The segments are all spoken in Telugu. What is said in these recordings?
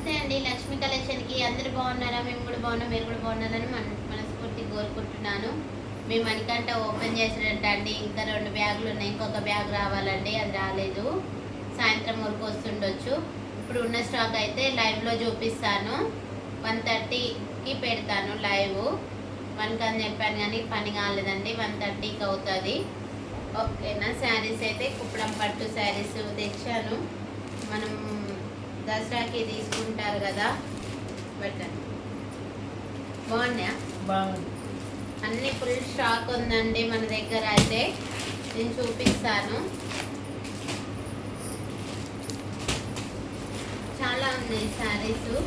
నమస్తే అండి. లక్ష్మీ కలెక్షన్కి అందరు బాగున్నారా? మేము కూడా బాగున్నాం. మీరు కూడా బాగున్నారని మన మనస్ఫూర్తి కోరుకుంటున్నాను. మేము మణికంట ఓపెన్ చేసినట్టు అండి. ఇంకా రెండు బ్యాగులు ఉన్నాయి. ఇంకొక బ్యాగ్ రావాలండి. అది రాలేదు. సాయంత్రం వరకు వస్తుండొచ్చు. ఇప్పుడు ఉన్న స్టాక్ అయితే లైవ్లో చూపిస్తాను. వన్ థర్టీకి పెడతాను లైవ్. వన్కి అని చెప్పాను కానీ పని కాలేదండి. వన్ థర్టీకి అవుతుంది. ఓకేనా? శారీస్ అయితే కుప్పడం పట్టు శారీస్ తెచ్చాను. మనం దసరాకి తీసుకుంటారు కదా. పెట్టండి. బాగున్నాయా? బాగుంది. అన్ని ఫుల్ స్టాక్ ఉందండి మన దగ్గర అయితే. నేను చూపిస్తాను. చాలా ఉన్నాయి శారీస్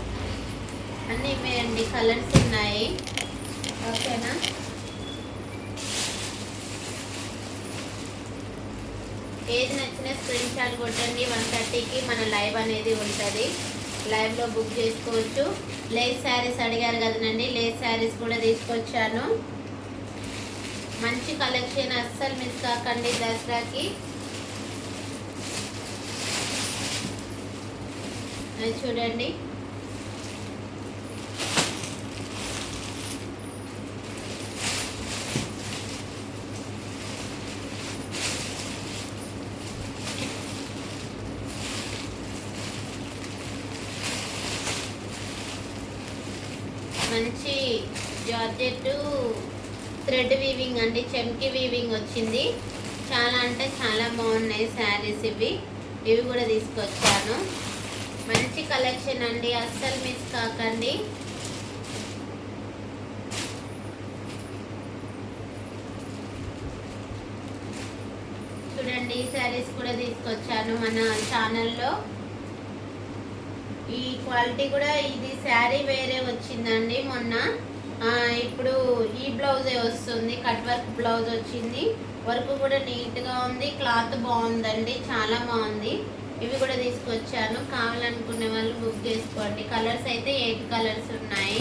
అన్నీ ఇవేయండి కలర్స్ ఉన్నాయి. ఓకేనా? ఏది నచ్చిన స్క్రీన్ షాట్ కొట్టండి. వన్ థర్టీకి మన లైవ్ అనేది ఉంటుంది. లైవ్లో బుక్ చేసుకోవచ్చు. లేస్ శారీస్ అడిగారు కదనండి. లేస్ శారీస్ కూడా తీసుకొచ్చాను. మంచి కలెక్షన్ అస్సలు మిస్ కాకండి దసరాకి. చూడండి. మంచి జార్జెట్ థ్రెడ్ వీవింగ్ అండి చెమ్కి వీవింగ్ వచ్చింది. చాలా అంటే చాలా బాగున్నాయి శారీస్ ఇవి. ఇవి కూడా తీసుకొచ్చాను. మంచి కలెక్షన్ అండి అస్సలు మిస్ కాకండి. చూడండి ఈ శారీస్ కూడా తీసుకొచ్చాను మన ఛానల్లో ఈ క్వాలిటీ కూడా ఇది శారీ వేరే వచ్చిందండి మొన్న. ఇప్పుడు ఈ బ్లౌజే వస్తుంది కట్ వర్క్ బ్లౌజ్ వచ్చింది. వర్క్ కూడా నీట్గా ఉంది క్లాత్ బాగుందండి చాలా బాగుంది. ఇవి కూడా తీసుకొచ్చాను. కావాలనుకునే వాళ్ళు బుక్ చేసుకోండి. కలర్స్ అయితే ఎయిట్ కలర్స్ ఉన్నాయి.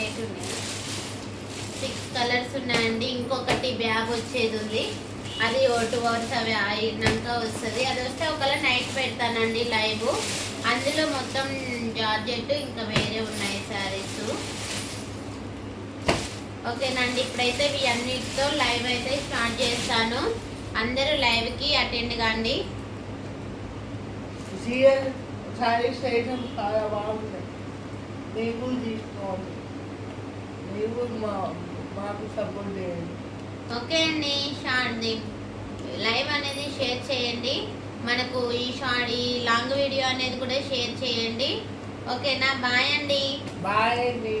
ఎయిట్ ఉన్నాయి. సిక్స్ కలర్స్ ఉన్నాయండి. ఇంకొకటి బ్యాగ్ వచ్చేది ఉంది. అది ఓ టూ అవర్స్ అవి అయినాక వస్తుంది. అది వస్తే ఒకవేళ నైట్ పెడతానండి లైవ్. అందులో మొత్తం జార్జెట్ ఇంకా వేరే ఉన్నాయి శారీస్. ఓకేనండి ఇప్పుడైతే ఇవి అన్నిటితో లైవ్ అయితే స్టార్ట్ చేస్తాను. అందరూ లైవ్కి అటెండ్ కాండి. సీరియల్ శారీస్ వేయడం చాలా బాగుంది నీవు తీసుకోవాలి. నీవు మా మాకు సపోర్ట్ చేయండి. ఓకే అండి షార్ట్ ది లైవ్ అనేది షేర్ చేయండి. మనకు ఈ షార్ట్ ఈ లాంగ్ వీడియో అనేది కూడా షేర్ చేయండి. ఓకేనా? బాయ్ అండి. బాయ్ అండి.